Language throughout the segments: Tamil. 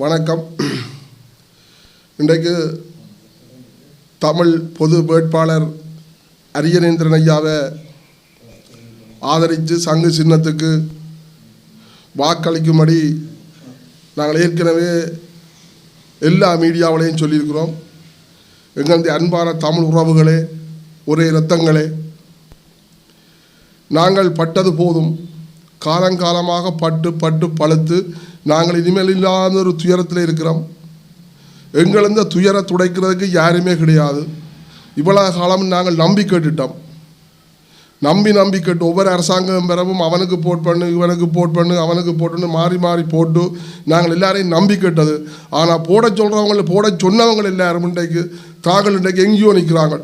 வணக்கம். இன்றைக்கு தமிழ் பொது வேட்பாளர் அரியநேந்திரன் ஐயாவை ஆதரித்து சங்கு சின்னத்துக்கு வாக்களிக்கும்படி நாங்கள் ஏற்கனவே எல்லா மீடியாவிலையும் சொல்லியிருக்கிறோம். எங்களது அன்பான தமிழ் உறவுகளே ஒரே இரத்தங்களே நாங்கள் பட்டது போதும். காலங்காலமாக பட்டு பட்டு பழுத்து நாங்கள் இனிமேல் இல்லாத ஒரு துயரத்தில் இருக்கிறோம். எங்களிருந்த துயரை துடைக்கிறதுக்கு யாருமே கிடையாது. இவ்வளவு காலம் நாங்கள் நம்பி கேட்டுட்டோம். நம்பி நம்பி கேட்டு ஒவ்வொரு அரசாங்கம் பெறவும் அவனுக்கு போட் பண்ணு இவனுக்கு போட் பண்ணு அவனுக்கு போட்டுன்னு மாறி மாறி போட்டு நாங்கள் எல்லாரையும் நம்பி கேட்டது. ஆனால் போட சொல்கிறவங்களை போட சொன்னவங்க எல்லாரும் இன்றைக்கு தாங்கள் இன்றைக்கு எங்கேயோ நிற்கிறாங்க.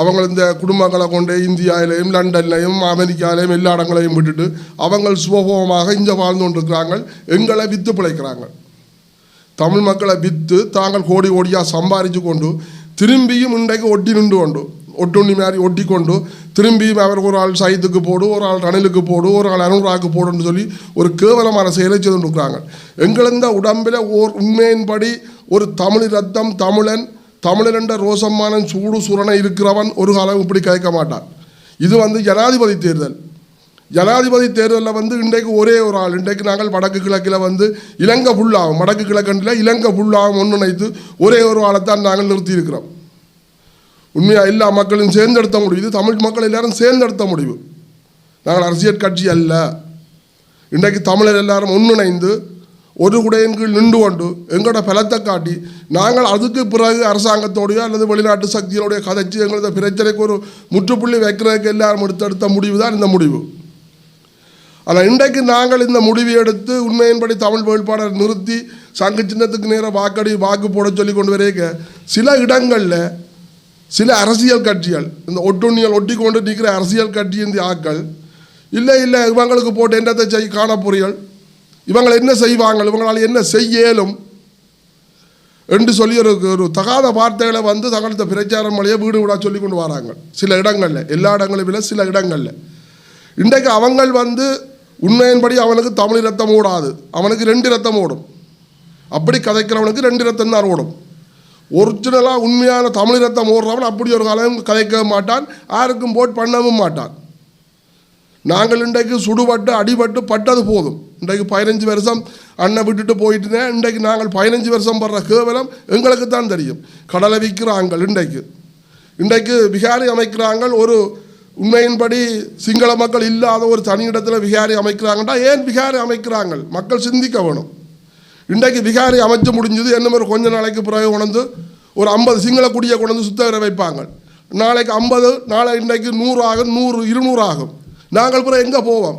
அவங்க இந்த குடும்பங்களை கொண்டு இந்தியாவிலையும் லண்டன்லையும் அமெரிக்காலையும் எல்லா இடங்களையும் விட்டுட்டு அவங்க சுபபோகமாக இங்கே வாழ்ந்து கொண்டிருக்கிறாங்க. எங்களை வித்து பிழைக்கிறாங்க. தமிழ் மக்களை விற்று தாங்கள் கோடி கோடியாக சம்பாரித்து கொண்டு திரும்பியும் இன்றைக்கு ஒட்டி நின்று கொண்டு ஒட்டுண்ணி மாதிரி ஒட்டி கொண்டு திரும்பியும் அவர் ஒரு ஆள் சைத்துக்கு போடு ஒரு ஆள் ரணிலுக்கு போடு ஒரு ஆள் அனுராக்கு போடுன்னு சொல்லி ஒரு கேவலமான செயலை செய்து கொண்டிருக்கிறாங்க. எங்களந்த உடம்பில் ஓர் உண்மையின்படி ஒரு தமிழ் ரத்தம் தமிழன் தமிழன் என்ற சூடு சுரணை இருக்கிறவன் ஒரு காலம் இப்படி கேட்க மாட்டான். இது வந்து ஜனாதிபதி தேர்தல். ஜனாதிபதி தேர்தலில் வந்து இன்றைக்கு ஒரே ஒரு ஆள். இன்றைக்கு நாங்கள் வடக்கு கிழக்கில் வந்து இலங்கை ஃபுல்லாகும் வடக்கு கிழக்கண்டில் இலங்கை புல்லாகும் ஒன்றிணைத்து ஒரே ஒரு ஆளைத்தான் நாங்கள் நிறுத்தியிருக்கிறோம். உண்மையாக எல்லா மக்களும் சேர்ந்தெடுத்த முடிவு. இது தமிழ் மக்கள் எல்லாரும் சேர்ந்தெடுத்த முடிவு. நாங்கள் அரசியல் கட்சி அல்ல. இன்றைக்கு தமிழர் எல்லாரும் ஒன்றிணைந்து ஒரு குடையின் கீழ் நின்று கொண்டு எங்களோட பலத்தை காட்டி நாங்கள் அதுக்கு பிறகு அரசாங்கத்தோடையோ அல்லது வெளிநாட்டு சக்திகளுடைய கதைச்சு எங்களது பிரச்சனைக்கு ஒரு முற்றுப்புள்ளி வைக்கிறதுக்கு எல்லாரும் எடுத்தெடுத்த முடிவு தான் இந்த முடிவு ஆனால் இன்றைக்கு நாங்கள் இந்த முடிவை எடுத்து உண்மையின்படி தமிழ் வேட்பாளர் நிறுத்தி சங்க சின்னத்துக்கு நேராக வாக்கடி வாக்கு போட சொல்லி கொண்டு வரைக்க சில இடங்களில் சில அரசியல் கட்சிகள் இந்த ஒட்டுண்ணிகள் ஒட்டி கொண்டு நிற்கிற அரசியல் கட்சி இந்த ஆக்கள் இல்லை இல்லை இவங்களுக்கு போட்டு என்னத்தை செய் காணப்பொறியல் இவங்களை என்ன செய்வாங்க? இவங்களால் என்ன செய்யலும் என்று சொல்லி ஒரு ஒரு தகாத வார்த்தைகளை வந்து தங்களது பிரச்சாரம் வழியாக வீடு வீடாக சொல்லி கொண்டு வராங்க. சில இடங்களில் எல்லா இடங்களிலும் இல்லை சில இடங்களில். இன்றைக்கு அவங்கள் வந்து உண்மையின்படி அவனுக்கு தமிழ் ரத்தம் ஓடாது. அவனுக்கு ரெண்டு ரத்தம் ஓடும். அப்படி கதைக்கிறவனுக்கு ரெண்டு ரத்தம் தான் ஓடும். ஒரிஜினலாக உண்மையான தமிழ் ரத்தம் ஓடுறவன் அப்படி ஒரு காலம் கதைக்க மாட்டான் யாருக்கும் போட் பண்ணவும் மாட்டான். நாங்கள் இன்றைக்கு சுடுபட்டு அடிபட்டு பட்டது போதும். இன்றைக்கு பதினஞ்சு வருஷம் அண்ணன் விட்டுட்டு போயிட்டுனே இன்றைக்கு நாங்கள் பதினஞ்சு வருஷம் படுற கேவலம் எங்களுக்கு தான் தெரியும். கடலை விற்கிறாங்கள் இன்றைக்கு. இன்றைக்கு விகாரி அமைக்கிறாங்கள் ஒரு உண்மையின்படி சிங்கள மக்கள் இல்லாத ஒரு தனி இடத்துல விகாரி அமைக்கிறாங்கடா ஏன் விகாரி அமைக்கிறாங்க? மக்கள் சிந்திக்க வேணும். இன்றைக்கு விகாரி அமைச்சு முடிஞ்சது என்ன ஒரு கொஞ்ச நாளைக்கு பிறகு கொண்டு ஒரு ஐம்பது சிங்கள குடியை கொண்டு வந்து வைப்பாங்க. நாளைக்கு ஐம்பது நாளை இன்றைக்கு நூறு ஆகும் நூறு இருநூறு ஆகும் நாங்கள் பிறகு எங்கே போவோம்?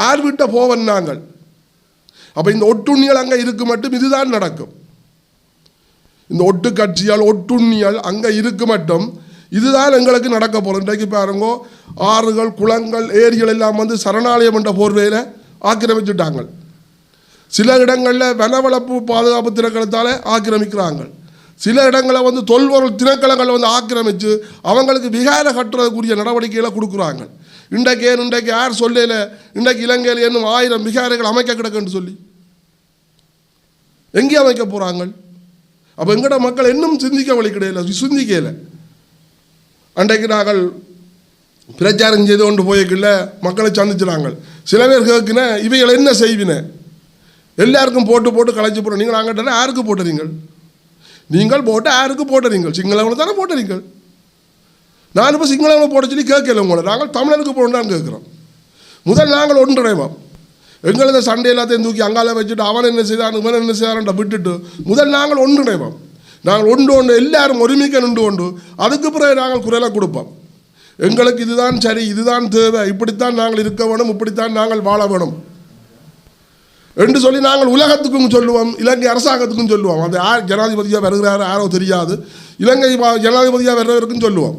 யார் விட்ட போவோம் நாங்கள்? அப்போ இந்த ஒட்டுண்ணியல் அங்கே இருக்கு மட்டும் இதுதான் நடக்கும். இந்த ஒட்டு கட்சியால் ஒட்டுண்ணியல் அங்கே இருக்கு மட்டும் இதுதான் எங்களுக்கு நடக்க போகிறோம் இன்றைக்கு பாருங்கோ ஆறுகள் குளங்கள் ஏரிகள் எல்லாம் வந்து சரணாலயம் என்ற போர்வையில் ஆக்கிரமிச்சுட்டாங்க. சில இடங்களில் வனவளப்பு பாதுகாப்பு திணைக்களத்தால் ஆக்கிரமிக்கிறாங்க. சில இடங்களை வந்து தொல்பொருள் திணைக்களங்களை வந்து ஆக்கிரமித்து அவங்களுக்கு விகார கட்டுறதுக்குரிய நடவடிக்கைகளை கொடுக்குறாங்க. இன்றைக்கு ஏன் இன்றைக்கு யார் சொல்லல இன்றைக்கு இலங்கையில் இன்னும் ஆயிரம் விகாரைகள் அமைக்க கிடக்குன்னு சொல்லி? எங்கே அமைக்க போகிறாங்க அப்போ எங்கட மக்கள் இன்னும் சிந்திக்க வழி கிடையாது சிந்திக்கல அன்றைக்கு நாங்கள் பிரச்சாரம் செய்து கொண்டு போய்க்குள்ள மக்களை சந்திச்சினாங்க சில பேர் கேட்கின இவைகள் என்ன செய்வின? எல்லாருக்கும் போட்டு போட்டு கலைச்சி போடுறோம். நீங்கள் நாங்கள் யாருக்கு போட்டுறீங்க? நீங்கள் போட்டு யாருக்கு போட்டுறீங்க சிங்களவங்களை தானே போட்டுறீங்கள். நான் இப்போ சிங்களவங்களை போட சொல்லி கேட்கல உங்களை. நாங்கள் தமிழனுக்கு போடணும்னு கேட்குறோம். முதல் நாங்கள் ஒன்றிணைவோம். இந்த சண்டை எல்லாத்தையும் தூக்கி அங்கால வச்சுட்டு அவன் என்ன செய்தான் இவன் என்ன செய்தான்ன்ற விட்டுட்டு முதல் நாங்கள் ஒன்றிணைவோம். நாங்கள் ஒன்று ஒன்று எல்லாரும் ஒருமிக்க நின்று கொண்டு அதுக்கு பிறகு நாங்கள் குரலை கொடுப்போம். எங்களுக்கு இதுதான் சரி இதுதான் தேவை இப்படித்தான் நாங்கள் இருக்க வேணும் இப்படித்தான் நாங்கள் வாழ வேணும். என்று சொல்லி நாங்கள் உலகத்துக்கும் சொல்லுவோம் இலங்கை அரசாங்கத்துக்கும் சொல்லுவோம். அது யார் ஜனாதிபதியாக வருகிறாரு யாரோ தெரியாது. இலங்கை ஜனாதிபதியாக வர்றவருக்கும் சொல்லுவோம்.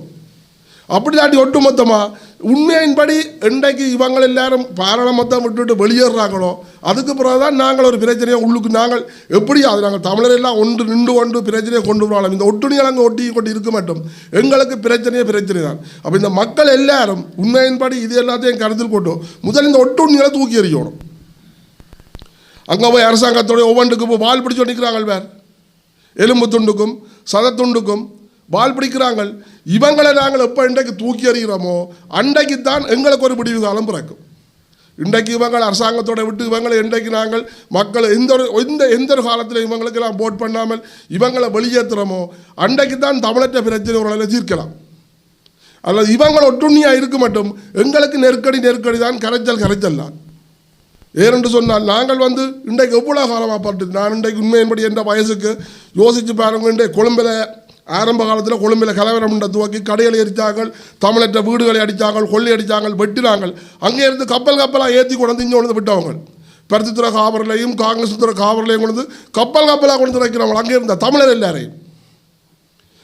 அப்படி தாட்டி ஒட்டுமொத்தமாக உண்மையின்படி இன்றைக்கு இவங்க எல்லாரும் பாராளுமன்றம் விட்டுட்டு வெளியேறாங்களோ அதுக்கு பிறகு தான் நாங்கள் ஒரு பிரச்சனையை உள்ளுக்கு நாங்கள் எப்படி அது நாங்கள் தமிழர் எல்லாம் ஒன்று நின்று கொண்டு பிரச்சனையை கொண்டு வரலாம் இந்த ஒட்டுணிகள் அங்கே ஒட்டி கொண்டு இருக்க மாட்டோம் எங்களுக்கு பிரச்சனையே பிரச்சனை தான் அப்போ இந்த மக்கள் எல்லாரும் உண்மையின்படி இது எல்லாத்தையும் கருத்தில் கொண்டு முதல் இந்த ஒட்டுண்ணிகளை தூக்கி எறியணும். அங்கே போய் அரசாங்கத்தோட ஒவ்வொன்றுக்கு போய் வால் பிடிச்சு நிற்கிறாங்க வேறு எலும்பு துண்டுக்கும் சதத்துண்டுக்கும் பால் பிடிக்கிறாங்க இவங்களை நாங்கள் எப்போ இன்றைக்கு தூக்கி எறிகிறோமோ அன்றைக்கு தான் எங்களுக்கு ஒரு முடிவு காலம் பிறக்கும். இன்றைக்கு இவங்கள் அரசாங்கத்தோட விட்டு இவங்களை இன்றைக்கு நாங்கள் மக்கள் எந்த ஒரு எந்த எந்த ஒரு காலத்தில் இவங்களுக்கு நான் போட் பண்ணாமல் இவங்களை வெளியேற்றுறோமோ அன்றைக்கு தான் தமிழற்ற பிரச்சனை ஒரு அளவில் தீர்க்கலாம். அல்லது இவங்கள் ஒட்டுண்ணியாக இருக்க மட்டும் எங்களுக்கு நெருக்கடி நெருக்கடி தான் கரைச்சல் கரைச்சல் தான். ஏனென்று சொன்னால் நாங்கள் வந்து இன்றைக்கு எவ்வளோ காலமாக பட்டு நான் இன்றைக்கு உண்மையின்படி என்ற வயசுக்கு யோசித்து பாருங்க இன்றைக்கு கொழும்பில் ஆரம்ப காலத்தில் கொழும்பில் கலவரம் என்ற துவக்கி கடைகளை எரித்தார்கள் தமிழற்ற வீடுகளை அடித்தாங்க கொள்ளை அடித்தாங்க வெட்டினாங்கள் அங்கே இருந்து கப்பல் கப்பலாக ஏற்றி கொண்டு இங்கே கொண்டு விட்டவங்க. பருத்தித்துறை காவலையும் காங்கிரஸ் துறை காவலையும் கொண்டு கப்பல் கப்பலாக கொண்டு வைக்கிறவங்க. அங்கே இருந்த தமிழர் எல்லாரையும்.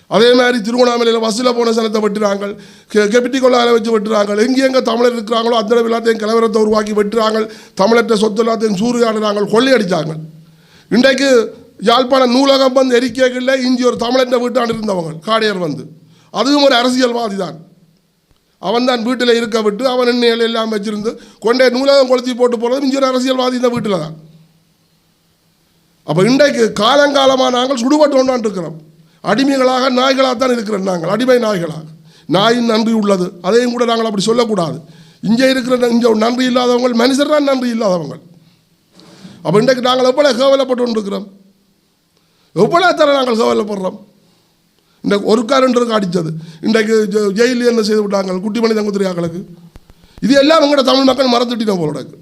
அதே மாதிரி திருவண்ணாமலையில் பஸ்ஸில் போன சனத்தை வெட்டுறாங்க. கெ- கெப்பிட்டி கொள்ளாத வச்சு வெட்டுறாங்க. எங்கே எங்கே தமிழர் இருக்கிறாங்களோ அந்த எல்லாத்தையும் கலவரத்தை உருவாக்கி வெட்டுறாங்க. தமிழற்ற சொத்து எல்லாத்தையும் சூறையாடுறாங்க. அடித்தாங்க இன்றைக்கு யாழ்ப்பாணம் நூலகம் வந்து எரிக்கைகளில் இஞ்சி ஒரு தமிழற்ற வீட்டாண்டு இருந்தவங்க காடையர் வந்து. அதுவும் ஒரு அரசியல்வாதி தான். அவன் தான் வீட்டில் இருக்க விட்டு அவன் எண்ணெயில் எல்லாம் வச்சிருந்து கொண்டே நூலகம் கொளுத்தி போட்டு போகிறதும் இஞ்சி ஒரு அரசியல்வாதி இந்த வீட்டில் தான். அப்போ இன்றைக்கு காலங்காலமாக நாங்கள் சுடுபட்டு கொண்டாண்டு இருக்கிறோம். அடிமைகளாக நாய்களாக தான் இருக்கிறோம் நாங்கள் அடிமை நாய்களாக. நாயின் நன்றி உள்ளது. அதையும் கூட நாங்கள் அப்படி சொல்லக்கூடாது. இங்கே இருக்கிற இங்கே நன்றி இல்லாதவங்க மனுஷர் தான் நன்றி இல்லாதவங்க அப்போ இன்றைக்கு நாங்கள் எவ்வளோ கேவலப்பட்டு கொண்டிருக்கிறோம் எவ்வளோ தர நாங்கள் கேவலப்படுறோம்? இந்த ஒரு காரண்டருக்கு அடித்தது. இன்றைக்கு ஜெ- ஜெயிலில் என்ன செய்து விட்டாங்க குட்டி மணி தங்குத்திரியாக்களுக்கு இது எல்லாம் உங்களோட தமிழ் மக்கள் மறந்துட்டினோம் போலடக்கு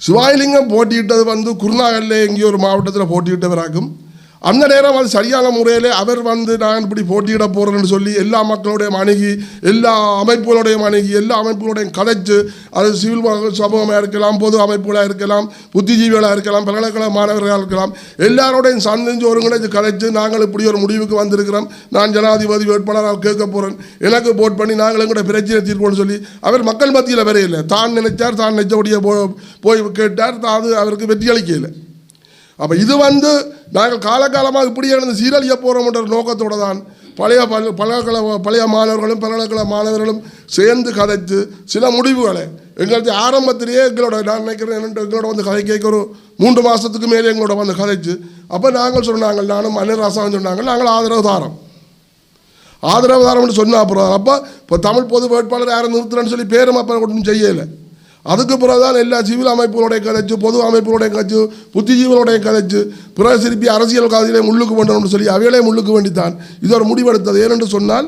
சிவாயிலிங்கம் போட்டியிட்டது வந்து குருநாகல்ல எங்கேயோ ஒரு மாவட்டத்தில் போட்டியிட்டவராகும். அந்த நேரம் அது சரியான முறையில் அவர் வந்து நான் இப்படி போட்டியிட போகிறேன்னு சொல்லி எல்லா மக்களுடையும் அணுகி எல்லா அமைப்புகளுடையும் அணுகி எல்லா அமைப்புகளுடையும் கதைச்சு அது சிவில் சமூகமாக இருக்கலாம் பொது அமைப்புகளாக இருக்கலாம் புத்திஜீவிகளாக இருக்கலாம் பல்கலைக்கழக மாணவர்களாக இருக்கலாம் எல்லாரோடையும் சந்திஞ்சு ஒருங்கிணைச்சு கதைச்சு நாங்கள் இப்படி ஒரு முடிவுக்கு வந்திருக்கிறோம். நான் ஜனாதிபதி வேட்பாளராக கேட்க போகிறேன் எனக்கு போட் பண்ணி நாங்கள் எங்களுடைய பிரச்சனை தீர்ப்போம்னு சொல்லி அவர் மக்கள் மத்தியில் வரையில்லை தான் நினைச்சார் தான் நினைச்சபடியே போ போய் கேட்டார் தான் அது அவருக்கு வெற்றி அளிக்கலை அப்போ இது வந்து நாங்கள் காலகாலமாக இப்படியே இருந்து சீரழிய போகிறோம்ன்ற நோக்கத்தோடு தான் பழைய பல் பல்கலைக்கழக பழைய மாணவர்களும் பல்கலைக்கழக மாணவர்களும் சேர்ந்து கதைத்து சில முடிவுகளை எங்களுக்கு ஆரம்பத்திலேயே எங்களோட நான் நினைக்கிறேன் எங்களோட வந்து கதை கேட்க ஒரு மூன்று மாதத்துக்கு மேலே எங்களோட வந்து கதைச்சு அப்போ நாங்கள் சொன்னாங்க நானும் மன்னர் ராசாவும் சொன்னாங்க நாங்கள் ஆதரவு தாரம். ஆதரவு தாரம்னு சொன்னால் அப்புறம் அப்போ இப்போ தமிழ் பொது வேட்பாளர் யாரும் நிறுத்துறேன்னு சொல்லி பேரும் அப்போ ஒன்றும் செய்யலை. அதுக்கு பிறகுதான் எல்லா சிவில் அமைப்புகளுடைய கதைச்சு பொது அமைப்புகளுடைய கதைச்சு புத்திஜீவனுடைய கதைச்சு பிறகு திருப்பி அரசியல் காதிலே முள்ளுக்கு வேண்டணும்னு சொல்லி அவைகளே முள்ளுக்கு வேண்டித்தான். இது ஒரு முடிவெடுத்தது. ஏனென்று சொன்னால்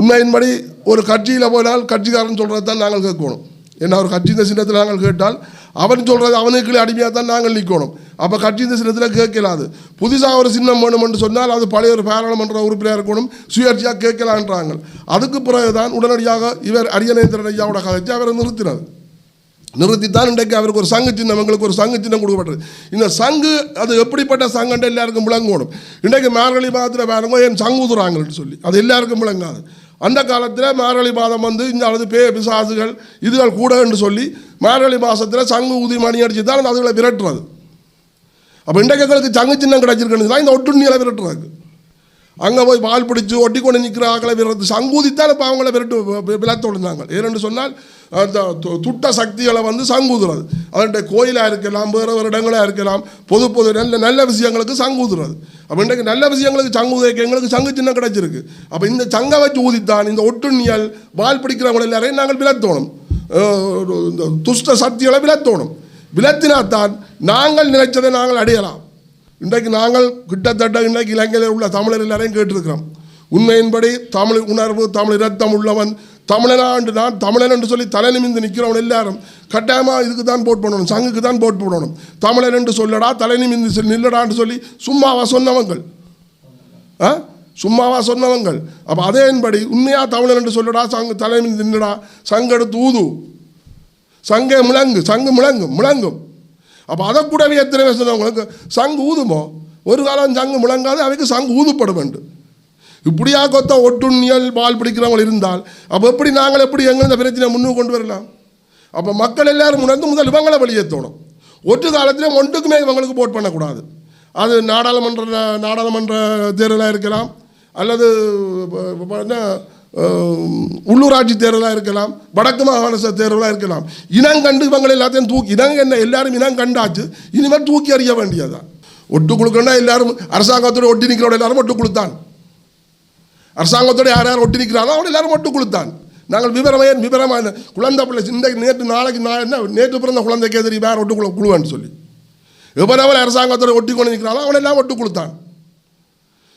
உண்மையின்படி ஒரு கட்சியில் போனால் கட்சிக்காரன் சொல்கிறது தான் நாங்கள் கேட்கணும். ஏன்னா ஒரு கட்சி இந்த சின்னத்தில் நாங்கள் கேட்டால் அவன் சொல்கிறது அவனுக்குள்ளே அடிமையாக தான் நாங்கள் நிற்கணும் அப்போ கட்சி இந்த சின்னத்தில் கேட்கலாது. புதுசாக ஒரு சின்னம் வேணும்னு சொன்னால் அது பழைய ஒரு பாராளுமன்ற உறுப்பினர் இருக்கணும் சுயேட்சையாக கேட்கலான்றாங்க. அதுக்கு பிறகு தான் உடனடியாக இவர் அரியநேந்திரன் ஐயாவோட கதைச்சு அவரை நிறுத்தினார் நிறுத்தித்தான் இன்றைக்கு அவருக்கு ஒரு சங்கு சின்னம் எங்களுக்கு ஒரு சங்கு சின்னம் கொடுக்கப்பட்டது இந்த சங்கு அது எப்படிப்பட்ட சங்கன்ற எல்லாருக்கும் விளங்கணும் இன்றைக்கு மார்கழி மாதத்தில் பாருங்க என் சங்கு ஊதுறாங்கன்னு சொல்லி அது எல்லாருக்கும் விளங்காது அந்த காலத்தில் மார்கழி மாதம் வந்து இந்த அளவு பே பிசாசுகள் இதுகள் கூட என்று சொல்லி மார்கழி மாதத்தில் சங்கு ஊதி மணி அடிச்சு தான் அதுகளை விரட்டுறது அப்போ இன்றைக்கு எங்களுக்கு சங்கு சின்னம் கிடைச்சிருக்குன்னு இந்த ஒட்டுண்ணியில் விரட்டுறாங்க அங்கே போய் பால் பிடிச்சி ஒட்டி கொண்டு நிற்கிற ஆக்களை விரட்டு சங்கூதித்தான் இப்போ அவங்கள விரட்டு விளத்தொழுந்தாங்க ஏன்னு சொன்னால் அந்த துட்ட சக்திகளை வந்து சங்கூதுறது. அதனுடைய கோயிலாக இருக்கலாம் வேறு வேறு இடங்களாக இருக்கலாம் பொது பொது நல்ல நல்ல விஷயங்களுக்கு சங்கூதுறது. அப்போ இன்றைக்கு நல்ல விஷயங்களுக்கு சங்குதைக்கு எங்களுக்கு சங்கு சின்னம் கிடைச்சிருக்கு. அப்போ இந்த சங்கை வச்சு ஊதித்தான் இந்த ஒட்டுண்ணியல் வால் பிடிக்கிறவங்க எல்லாரையும் நாங்கள் விலத்தோணும். இந்த துஷ்ட சக்திகளை விலத்தோணும். விலத்தினாத்தான் நாங்கள் நினைச்சதை நாங்கள் அடையலாம். இன்றைக்கு நாங்கள் கிட்டத்தட்ட இன்றைக்கு இலங்கையில் உள்ள தமிழர் எல்லாரையும் கேட்டிருக்கிறோம். உண்மையின்படி தமிழ் உணர்வு தமிழ் இரத்தம் உள்ளவன் தமிழனாண்டு நான் தமிழன் என்று சொல்லி தலை நிமிந்து நிற்கிறவன் எல்லாரும் கட்டாயமாக இதுக்கு தான் போட் பண்ணணும் சங்குக்கு தான் போட் பண்ணணும் தமிழன் என்று சொல்லடா தலை நிமிந்து நில்லடான்னு சொல்லி சும்மாவா சொன்னவங்கள். ஆ? சும்மாவா சொன்னவங்கள். அப்போ அதேன்படி உண்மையாக தமிழன் என்று சொல்லடா சங்கு தலை நிமிந்து நில்லடா சங்கெடுத்து ஊது. சங்கே முழங்கு சங்கு முழங்கும் முழங்கும். அப்போ அதை கூடவே எத்தனை பேர் சொன்னவங்களுக்கு சங்கு ஊதுமோ? ஒரு காலம் சங்கு முழங்காது அவைக்கு சங்கு ஊதுப்பட வேண்டும் இப்படியா கொத்த ஒட்டுண்ணியல் பால் பிடிக்கிறவங்க இருந்தால் அப்போ எப்படி நாங்கள் எப்படி எங்கே இந்த பிரச்சனை முன்னுக்கு கொண்டு வரலாம்? அப்போ மக்கள் எல்லாரும் உணர்ந்து முதல் இவங்களை வெளியேற்றணும் ஒற்று காலத்திலே ஒன்றுக்குமே இவங்களுக்கு போட் பண்ணக்கூடாது. அது நாடாளுமன்ற நாடாளுமன்ற தேர்தலாக இருக்கலாம் அல்லது என்ன உள்ளூராட்சி தேர்தலாக இருக்கலாம் வடக்கு மாகாண தேர்தலாக இருக்கலாம். இனம் கண்டு இவங்களை எல்லாத்தையும் தூக்கி இனங்க என்ன எல்லாரும் இனம் கண்டாச்சு இனிமேல் தூக்கி அறிய வேண்டியதுதான். ஒட்டு குழுக்கன்னா எல்லாரும் அரசாங்கத்தோட ஒட்டி நிற்கிறோட எல்லாரும் ஒட்டு கொடுத்தான் அரசாங்கத்தோட யார் யார் ஒட்டி நிற்கிறாரோ எல்லாரும் ஒட்டு கொடுத்தான். நாங்கள் விவரமே விவரமான குழந்தை பிள்ளை இந்த நேற்று நாளைக்கு நான் என்ன? நேற்று பிறந்த குழந்தைக்கே தெரியும். வேறு ஒட்டு குழு குழுவான்னு சொல்லி. எவனவன் அரசாங்கத்தோட ஒட்டி கொண்டு நிற்கிறாரோ அவனை எல்லாம் ஒட்டு கொடுத்தான்.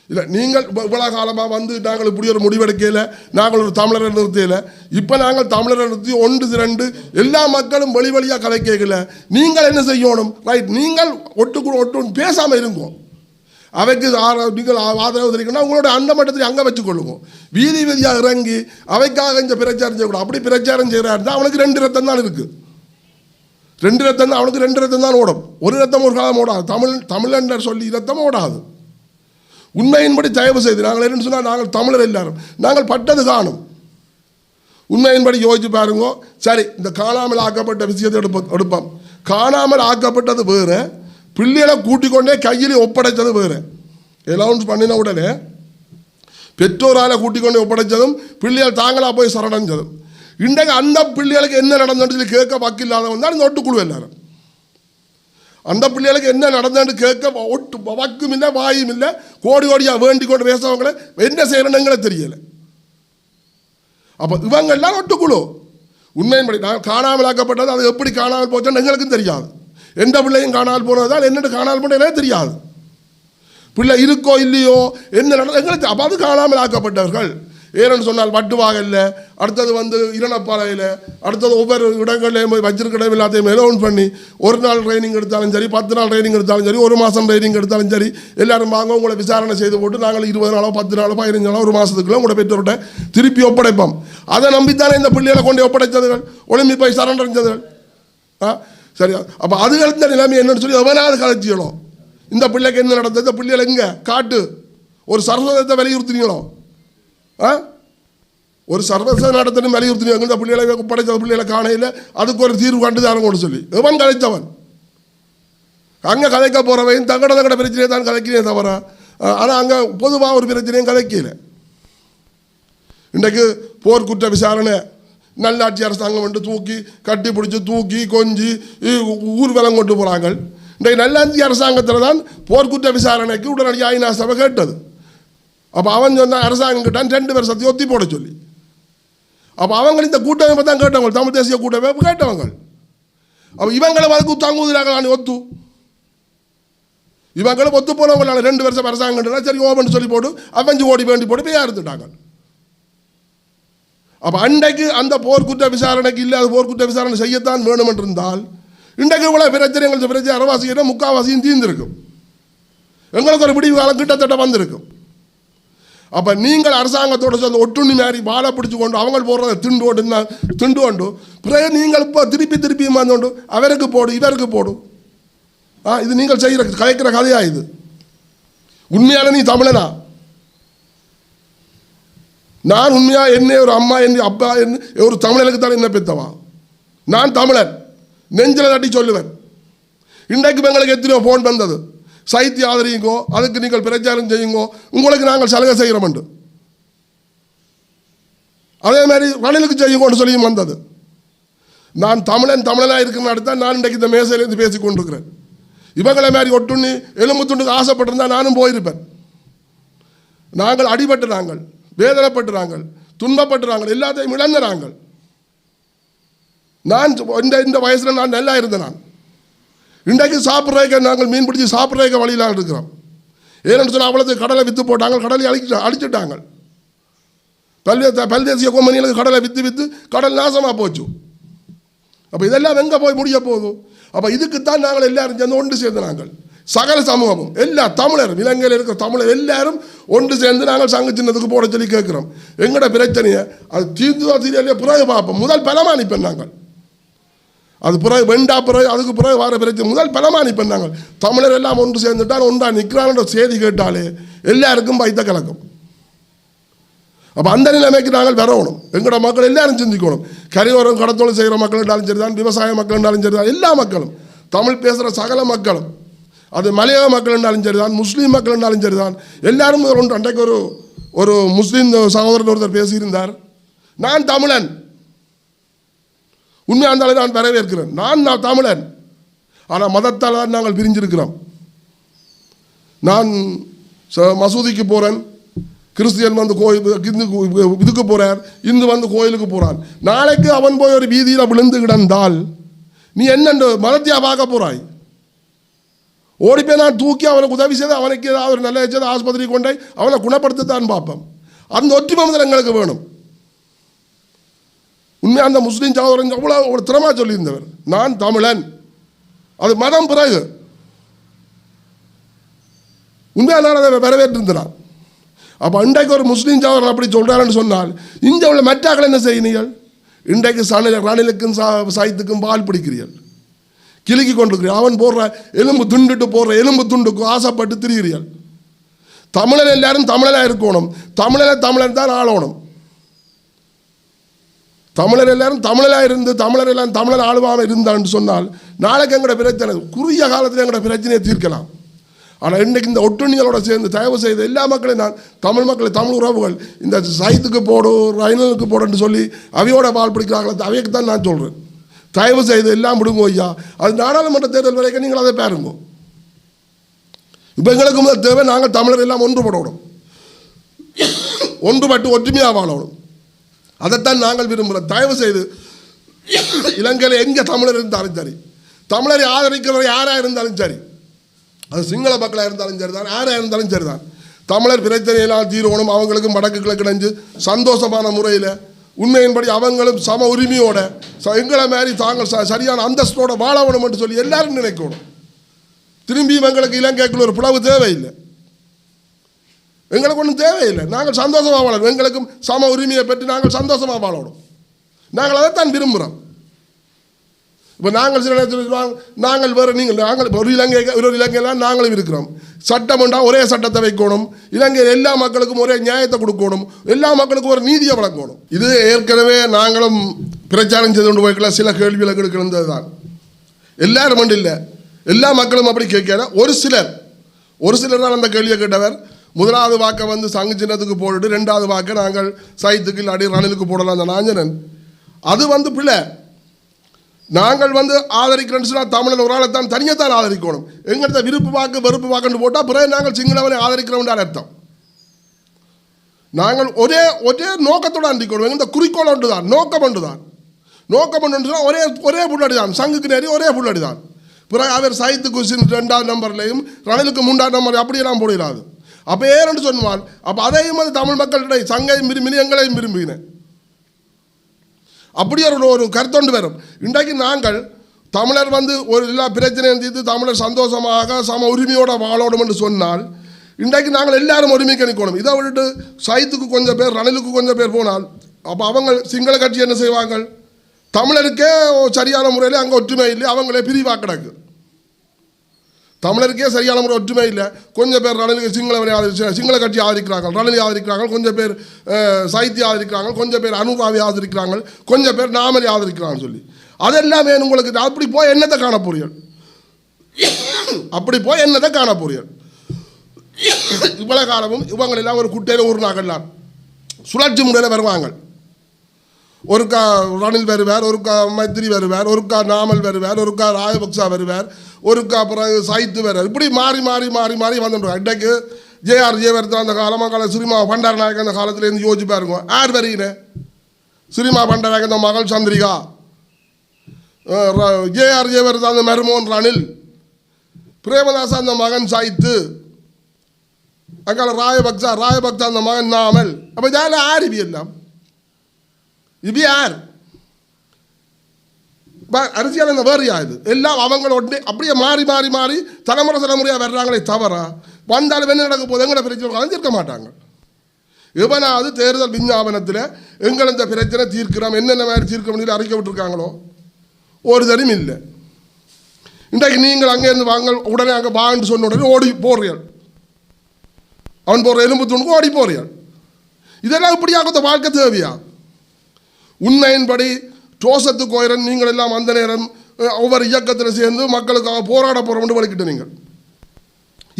இல்லை நீங்கள் இவ்வளோ காலமாக வந்து நாங்கள் இப்படி ஒரு முடிவெடுக்கையில் நாங்கள் ஒரு தமிழரை நிறுத்தையில். இப்போ நாங்கள் தமிழரை நிறுத்தி ஒன்று திரண்டு எல்லா மக்களும் வழி வழியாக கதை கேட்கல. நீங்கள் என்ன செய்யணும்? ரைட் நீங்கள் ஒட்டு ஒட்டு பேசாமல் இருங்கோ. அவைக்கு ஆர- நீங்கள் ஆதரவு தெரிவிக்கணும் உங்களோட அந்த மட்டத்தில் அங்கே வச்சுக்கொள்ளுவோம் வீதி வீதியாக இறங்கி அவைக்காக இந்த பிரச்சாரம் செய்யக்கூடாது. அப்படி பிரச்சாரம் செய்கிறாரு தான் அவனுக்கு ரெண்டு ரத்தம் தான் இருக்குது ரெண்டு ரத்தம் தான் அவனுக்கு ரெண்டு ரத்தம் தான் ஓடும். ஒரு ரத்தம் ஒரு காலம் ஓடாது. தமிழ் தமிழன்னர் சொல்லி ரத்தம் ஓடாது. உண்மையின்படி தயவு செய்து நாங்கள் என்னன்னு சொன்னால் நாங்கள் தமிழர் எல்லாரும். நாங்கள் பட்டது காணும். உண்மையின்படி யோசிச்சு பாருங்க. சரி இந்த காணாமல் ஆக்கப்பட்ட விஷயத்தை எடுப்போம் எடுப்போம். காணாமல் ஆக்கப்பட்டது வேறு. பிள்ளைகளை கூட்டிக் கொண்டே கையில் ஒப்படைத்தது வேறு. அலௌன்ஸ் பண்ணின உடனே பெற்றோரால் கூட்டிக் கொண்டு ஒப்படைச்சதும் பிள்ளைகள் தாங்களாக போய் சரணடைஞ்சதும். இன்றைக்கு அந்த பிள்ளைகளுக்கு என்ன நடந்துன்னு சொல்லி கேட்க வக்கில்லாதவன் தான் இந்த ஒட்டுக்குழு எல்லாரும். அந்த பிள்ளைகளுக்கு என்ன நடந்ததுன்னு கேட்க ஒட்டு வக்கும் இல்லை வாயும் இல்லை கோடி கோடியாக வேண்டி கொண்டு பேசுறவங்கள என்ன செய்யணுங்களே தெரியலை. அப்போ இவங்க எல்லாம் ஒட்டுக்குழு. உண்மையின்படி நான் காணாமல் ஆக்கப்பட்டது அது எப்படி காணாமல் போச்சோன்னு எங்களுக்கும் தெரியாது. எந்த பிள்ளையும் காணால் போனதால் என்னென்னு காணால் போனதே தெரியாது. பிள்ளை இருக்கோ இல்லையோ என்ன நடந்தது எங்களுக்கு அப்போ அது காணாமல் ஆக்கப்பட்டவர்கள். ஏன்னு சொன்னால் வட்டுவாகல்ல அடுத்தது வந்து இரணப்பாறையில் அடுத்தது ஒவ்வொரு இடங்கள்லையும் போய் வச்சிருக்கிற இடம் எல்லாத்தையும் எலோன் பண்ணி ஒரு நாள் ட்ரைனிங் எடுத்தாலும் சரி பத்து நாள் ட்ரைனிங் எடுத்தாலும் சரி ஒரு மாதம் ட்ரைனிங் எடுத்தாலும் சரி எல்லாரும் வாங்க உங்களை விசாரணை செய்து போட்டு நாங்கள் இருபது நாளோ பத்து நாளோ பதினஞ்சு நாளோ ஒரு மாதத்துக்குள்ள உங்களை பெற்றோர்கிட்ட திருப்பி ஒப்படைப்போம். அதை நம்பித்தானே இந்த பிள்ளைகளை கொண்டு ஒப்படைத்ததுகள்? ஒளிம்பி போய் சரணடைஞ்சதுகள் ஆ? சரியா அப்போ அது இந்த நிலைமை என்னன்னு சொல்லி எவனாவது கலைச்சியணும் இந்த பிள்ளைக்கு என்ன நடந்தது? இந்த பிள்ளைகள் எங்கே? காட்டு. ஒரு சர்வதத்தை வலியுறுத்தினீங்களோ? ஆ? ஒரு சர்வச நடத்தணும் வலியுறுத்தினீங்க இந்த பிள்ளைகளை படைத்த பிள்ளைகளை காணையில் அதுக்கு ஒரு தீர்வு கண்டு தரங்கன்னு சொல்லி. எவன் கலைத்தவன்? அங்கே கதைக்க போகிறவன் தங்கட தங்கட பிரச்சனையை தான் கதைக்கிறே தவிர ஆனால் அங்கே பொதுவாக ஒரு பிரச்சனையும் கதைக்கல இன்றைக்கு போர்க்குற்ற விசாரணை நல்லாட்சி அரசாங்கம் வந்து தூக்கி கட்டி பிடிச்சி தூக்கி கொஞ்சி ஊர்வலம் கொண்டு போகிறாங்க இன்றைக்கு நல்லாட்சி அரசாங்கத்தில் தான் போர்க்குற்ற விசாரணைக்கு உடனடியாக ஐநா சபை கேட்டது அப்போ அவன் சொன்னான் அரசாங்கம் கேட்டான் ரெண்டு பேர் சத்தியம் ஒத்தி போட சொல்லி அப்போ அவங்க இந்த கூட்டமைப்பை தான் கேட்டவங்க தமிழ் தேசிய கூட்டமைப்பு கேட்டவங்க அப்போ இவங்களை அதுக்கு தாங்குவதாக ஒத்து இவங்களும் ஒத்து போனவங்களால ரெண்டு வருஷம் அரசாங்கம் சரி ஓபன் சொல்லி போட்டு அவஞ்சு ஓடி வேண்டி போட்டு போய் இருந்துட்டாங்க அப்போ அன்றைக்கு அந்த போர்க்குற்ற விசாரணைக்கு இல்லாத போர்க்குற்ற விசாரணை செய்யத்தான் வேணும் என்றிருந்தால் இன்றைக்கு இவ்வளோ பிரச்சனை எங்களுக்கு பிரச்சனை அறவாசியிடம் முக்காவாசியும் தீர்ந்திருக்கும். எங்களுக்கு ஒரு விடிவு காலம் கிட்டத்தட்ட வந்திருக்கும். அப்போ நீங்கள் அரசாங்கத்தோட சேர்ந்து ஒட்டுண்ணி மாறி வாழை பிடிச்சி கொண்டு அவங்க போடுறத திண்டு கொண்டு திண்டு கொண்டு பிறகு நீங்கள் இப்போ திருப்பி திருப்பி வந்தோண்டு அவருக்கு போடு இவருக்கு போடு. ஆ இது நீங்கள் செய்கிற கலைக்கிற கதையாக இது? உண்மையான நீ தமிழனா? நான் உண்மையாக என்ன ஒரு அம்மா என்ன அப்பா என்ன ஒரு தமிழனுக்கு தான் என்ன பெத்தவா? நான் தமிழன். நெஞ்சில் தட்டி சொல்லுவேன். இன்றைக்கு எங்களுக்கு எத்தனையோ ஃபோன் வந்தது. சைத்தி ஆதரியுங்கோ அதுக்கு நீங்கள் பிரச்சாரம் செய்யுங்கோ உங்களுக்கு நாங்கள் சலுகை செய்கிறோம் அதே மாதிரி ரணிலுக்கு செய்யுங்கோன்னு சொல்லியும் வந்தது. நான் தமிழன் தமிழனாக இருக்கிற அடுத்த நான் இன்றைக்கு இந்த மேசையிலேருந்து பேசி கொண்டிருக்கிறேன். இவங்களை மாதிரி ஒட்டுண்ணி எலும்பு துண்டுக்கு ஆசைப்பட்டிருந்தா நானும் போயிருப்பேன். நாங்கள் அடிபட்டு நாங்கள் வேதனைப்பட்டு நாங்கள் எல்லாத்தையும் இழந்த நான் இந்த இந்த வயசில் நான் நல்லா இருந்தேன் நான். இன்றைக்கு சாப்பிட்றதுக்கு நாங்கள் மீன் பிடிச்சி சாப்பிட்றதுக்கு வழியில் இருக்கிறோம். ஏன்னு சொன்னால் அவ்வளோத்துக்கு கடலை விற்று போட்டாங்க கடலை அழிச்சு அழிச்சிட்டாங்க. பல்வே பல்தேசிய கொம்பனிகளுக்கு கடலை விற்று விற்று கடல் நாசமாக போச்சு. அப்போ இதெல்லாம் எங்கே போய் முடிய போதும் அப்போ இதுக்குத்தான் நாங்கள் எல்லாரும் சேர்ந்து ஒன்று சேர்ந்து நாங்கள். சகல சமூகமும் எல்லா தமிழரும் இலங்கையில் இருக்கிற தமிழர் எல்லாரும் ஒன்று சேர்ந்து நாங்கள் சங்க சின்னத்துக்கு போட சொல்லி கேட்குறோம். எங்கட பிரச்சனையை அது தீர்ந்து தீர்லையே பிறகு பார்ப்போம். முதல் பலமானிப்பேன் நாங்கள். அது பிறகு வெண்டா பிறகு அதுக்கு பிறகு வர பிரச்சனை. முதல் பலமானிப்பேன் நாங்கள். தமிழர் எல்லாம் ஒன்று சேர்ந்துட்டால் ஒன்றா நிற்கிறான்ற செய்தி கேட்டாலே எல்லாருக்கும் பைத்த கலக்கம். அப்போ அந்த நிலைமைக்கு நாங்கள் வரணும். எங்களோட மக்கள் எல்லாரும் சிந்திக்கணும். கரையோரம் கடத்தொழில் செய்கிற மக்கள் இருந்தாலும் சரி தான் விவசாய மக்கள் இருந்தாலும் சரி தான் எல்லா மக்களும். தமிழ் பேசுகிற சகல மக்களும். அது மலையாள மக்கள் இருந்தாலும் சரி தான் முஸ்லீம் மக்கள் இருந்தாலும் சரிதான். எல்லாரும் ஒன்று அன்றைக்கு ஒரு ஒரு முஸ்லீம் சகோதரர் ஒருத்தர் பேசியிருந்தார். நான் தமிழன். உண்மையாக இருந்தாலும் நான் வரவேற்கிறேன். நான் நான் தமிழன். ஆனால் மதத்தால் தான் நாங்கள் பிரிஞ்சிருக்கிறோம். நான் ச- மசூதிக்கு போகிறேன் கிறிஸ்டியன் வந்து கோயில் இதுக்கு போகிறார் இந்து வந்து கோயிலுக்கு போகிறான் நாளைக்கு அவன் போய் ஒரு வீதியில் விழுந்து கிடந்தால் நீ என்னென்று மதத்தையாக பார்க்க போகிறாய் ஓடி போய் நான் தூக்கி அவனுக்கு உதவி செய்து அவனுக்கு ஏதாவது ஒரு நல்ல வச்சது ஆஸ்பத்திரி கொண்டு போய் அவனை குணப்படுத்தத்தான் பார்ப்போம். அந்த ஒற்றுமை முதல் எங்களுக்கு வேணும். உண்மையாக அந்த முஸ்லீம் சகோதரன் அவ்வளோ ஒரு திறமா சொல்லியிருந்தவர். நான் தமிழன். அது மதம் பிறகு. உண்மையாக நான் அதை வரவேற்றிருந்தான்? அப்போ இன்றைக்கு ஒரு முஸ்லீம் சகோதரன் அப்படி சொல்கிறாருன்னு சொன்னால் இங்கே உள்ள மற்றாக்கள் என்ன செய்கிறீர்கள்? இன்றைக்கு சனில ரணிலுக்கும் சா சாயத்துக்கும் பால் பிடிக்கிறீர்கள். கிழக்கி கொண்டிருக்கிறீர்கள் அவன் போடுற எலும்பு துண்டுட்டு போடுற எலும்பு துண்டுக்கும் ஆசைப்பட்டு திரிகிறீர்கள் தமிழன் எல்லாரும் தமிழனாக இருக்கணும். தமிழனை தமிழன் தான் ஆளணும். தமிழர் எல்லாரும் தமிழராக இருந்து தமிழர் எல்லாம் தமிழர் ஆளுவாமல் இருந்தான்னு சொன்னால் நாளைக்கு எங்களோட பிரச்சனை குறுகிய காலத்தில் எங்களோட பிரச்சனையை தீர்க்கலாம். ஆனால் இன்றைக்கு இந்த ஒட்டுண்ணிகளோட சேர்ந்து தயவு செய்து எல்லா மக்களையும் நான் தமிழ் மக்களை தமிழ் உறவுகள் இந்த சைத்துக்கு போடு ரயிலுக்கு போடுன்னு சொல்லி அவையோட பால் பிடிக்கிறாங்களே அவைக்கு தான் நான் சொல்கிறேன் தயவு செய்து எல்லாம் விடுங்க ஐயா. அது நாடாளுமன்ற தேர்தல் வரைக்கும் நீங்கள் அதை பாருங்க. இப்போ எங்களுக்கு முதல் தேவை நாங்கள் தமிழர் எல்லாம் ஒன்றுபடணும். ஒன்றுபட்டு ஒற்றுமையாக வாழணும் அதைத்தான் நாங்கள் விரும்புகிறோம். தயவு செய்து இலங்கையில் எங்கே தமிழர் இருந்தாலும் சரி தமிழரை ஆதரிக்கிறவர் யாராக இருந்தாலும் சரி அது சிங்கள மக்களாக இருந்தாலும் சரி தான் யாராக இருந்தாலும் சரி தான் தமிழர் பிரச்சனையெல்லாம் தீர்வணும் அவங்களுக்கும் வடக்கு கிழக்கு நெஞ்சு சந்தோஷமான முறையில் உண்மையின்படி அவங்களும் சம உரிமையோட ச- எங்களை மாதிரி தாங்கள் ச- சரியான அந்தஸ்தோட வாழணும் என்று சொல்லி எல்லாரும் நினைக்கணும். திரும்பி எங்களுக்கு இலங்கைக்குள்ள ஒரு பிளவு தேவையில்லை. எங்களுக்கு ஒன்றும் தேவையில்லை. நாங்கள் சந்தோஷமாக வாழணும். எங்களுக்கும் சம உரிமையை பெற்று நாங்கள் சந்தோஷமாக வாழணும். நாங்கள் அதைத்தான் விரும்புகிறோம் இப்போ நாங்கள் சில நேரத்தில் நாங்கள் வேறு நீங்கள் நாங்கள் ஒரு இலங்கை ஒரு இலங்கையெல்லாம் நாங்களும் இருக்கிறோம். சட்டம் ஒரே சட்டத்தை வைக்கணும். இலங்கையில் எல்லா மக்களுக்கும் ஒரே நியாயத்தை கொடுக்கணும். எல்லா மக்களுக்கும் ஒரு நீதியை வழங்கணும். இது ஏற்கனவே நாங்களும் பிரச்சாரம் செய்து கொண்டு போய்க்கலாம் சில கேள்விகளை இருந்தது தான் எல்லாரும் மட்டும் இல்லை. எல்லா மக்களும் அப்படி கேட்கல. ஒரு சிலர் ஒரு சிலர் தான் அந்த கேள்வியை கேட்டவர். முதலாவது வாக்கை வந்து சங்கு சின்னத்துக்கு போட்டுட்டு ரெண்டாவது வாக்கை நாங்கள் சைத்துக்கு இல்லாடி ரணிலுக்கு போடலாம் அந்த நாஞ்சனன் அது வந்து பிள்ளை நாங்கள் வந்து ஆதரிக்கிறோம்னு சொன்னால் தமிழில் ஒரு ஆளை தான் தனியாக தான் ஆதரிக்கணும். எங்கள்கிட்ட விருப்பு வாக்கு வெறுப்பு வாக்குன்னு போட்டால் பிறகு நாங்கள் சிங்களவனை ஆதரிக்கிறோம்னு அர்த்தம். நாங்கள் ஒரே ஒரே நோக்கத்தோடு அண்டிக்கணும் இந்த குறிக்கோள் ஒன்று தான் நோக்கம் ஒன்று தான் நோக்கம் ஒன்று சொன்னால் ஒரே ஒரே புள்ளடி தான் சங்குக்கு நேரி ஒரே புள்ளடி தான் பிறகு அவர் சைத்து குசின் ரெண்டாவது நம்பர்லையும் ரணிலுக்கு மூன்றாவது நம்பர் அப்படியெல்லாம் போடுகிறாது அப்போ ஏன்னு சொன்னால் அப்போ அதையும் வந்து தமிழ் மக்களிடையே சங்கையும் விரும்பினேன் எங்களையும் விரும்பினேன். அப்படி ஒரு ஒரு கருத்தொண்டு வரும். இன்றைக்கு நாங்கள் தமிழர் வந்து ஒரு எல்லா பிரச்சனையும் தீர்த்து தமிழர் சந்தோஷமாக சம உரிமையோட வாழணும் என்று சொன்னால் இன்றைக்கு நாங்கள் எல்லாரும் ஒருமிக்க நிற்கணும் இதை விட்டுட்டு சைத்துக்கு கொஞ்சம் பேர் ரணிலுக்கு கொஞ்சம் பேர் போனால் அப்போ அவங்க சிங்கள கட்சி என்ன செய்வாங்க தமிழருக்கே சரியான முறையில் அங்கே ஒற்றுமை இல்லை அவங்களே பிரிவாக கிடக்கு. தமிழருக்கே சரியான முறை ஒற்றுமை இல்லை. கொஞ்சம் பேர் ரணிலுக்கு சிங்களவரை ஆதரிச்சு சிங்கள கட்சி ஆதரிக்கிறாங்க. ரணிலை ஆதரிக்கிறாங்க கொஞ்சம் பேர் அஹ், சாகித்ய ஆதரிக்கிறாங்க கொஞ்சம் பேர் அனுராவை ஆதரிக்கிறாங்க கொஞ்சம் பேர் நாமலை ஆதரிக்கிறாங்கன்னு சொல்லி. அதெல்லாமே உங்களுக்கு. அப்படி போய் என்னத்தை காண போறீர்கள்? அப்படி போய் என்னத்தை காண போறீர்கள்? இவ்வளவு காலமும் இவங்க எல்லாம் ஒரு குட்டையில் ஊர்னாகலாம் சுழற்சி முறையில் வருவாங்க. ஒருக்கா ரணில் வருவார் ஒருக்கா மைத்திரி வருவார் ஒருக்கா நாமல் வருவார் ஒருக்கா ராயபக்சா வருவார் ஒருக்கா அப்புறம் சைத்து வருவார். இப்படி மாறி மாறி மாறி மாறி வந்துடுவார் இன்றைக்கு ஜேஆர் ஜெயவர்தன் அந்த காலமாக கால சினிமா பண்டார நாயக் அந்த காலத்துலேருந்து யோசிச்சு இருக்கும் யார் வருகிறேன் சினிமா பண்டாரநாயக் அந்த மகள் சந்திரிகா. ஜேஆர் ஜெயவர்தன் அந்த மருமோன் ரணில். பிரேமதாஸ் அந்த மகன் சாய்த்து அங்கால ராயபக்சா ராயபக்சா அந்த மகன் நாமல். அப்போ இதால ஆரிவி எல்லாம்? இது யார்? ப- அரசியல் இந்த வேறு இது? எல்லாம் அவங்களோட அப்படியே மாறி மாறி மாறி தலைமுறை தலைமுறையாக வர்றாங்களே தவிர வந்தாலும் என்ன நடக்க போது எங்களை பிரச்சனை? கலந்துருக்க மாட்டாங்க. எவனாவது தேர்தல் விஞ்ஞாபனத்தில் எங்கள் இந்த பிரச்சனை தீர்க்கிறோம் என்னென்ன மாதிரி தீர்க்க முடியல அறிக்கை விட்டுருக்காங்களோ? ஒரு தரும் இல்லை. இன்றைக்கு நீங்கள் அங்கேருந்து வாங்க உடனே அங்கே வான்னு சொன்ன உடனே ஓடி போடுறீர்கள் அவன் போடுற எலும்பு துணுக்கு ஓடி போறீர்கள். இதெல்லாம் இப்படியாக இந்த வாழ்க்கை தேவையா? உண்மையின்படி தோசத்து கோயிரன் நீங்கள் எல்லாம் அந்த நேரம் ஒவ்வொரு இயக்கத்தில் சேர்ந்து மக்களுக்காக போராட போகிறோம்னு வலிக்கிட்டு நீங்கள்.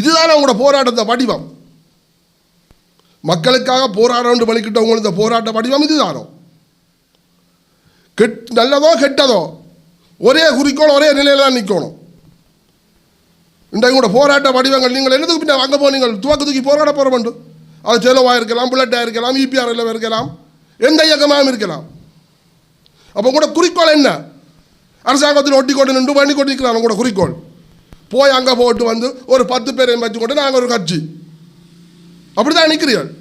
இதுதான் உங்களோட போராட்டத்தை வடிவம். மக்களுக்காக போராடணும் வலிக்கிட்டவங்க இந்த போராட்ட வடிவம் இதுதானோ? கெட் நல்லதோ கெட்டதோ ஒரே குறிக்கோள் ஒரே நிலையில தான் நிற்கணும் இன்றைக்கு கூட போராட்ட வடிவங்கள் நீங்கள் என்னதுக்கு பின்ன அங்கே போனீங்க துவக்கு தூக்கி போராட போகிற வேண்டும் அது செலவாக இருக்கலாம் புல்லட்டாக இருக்கலாம் இபிஆர் இருக்கலாம் எந்த இயக்கமாகவும் இருக்கலாம். அப்போ கூட குறிக்கோள் என்ன? அரசாங்கத்தில் ஒட்டி கொண்டு நின்று பண்ணி கொண்டிருக்கிறாங்க கூட குறிக்கோள். போய் அங்கே போட்டு வந்து ஒரு பத்து பேரையும் வச்சு கொண்டு நாங்கள் ஒரு கட்சி. அப்படிதான் நிற்கிறீர்கள்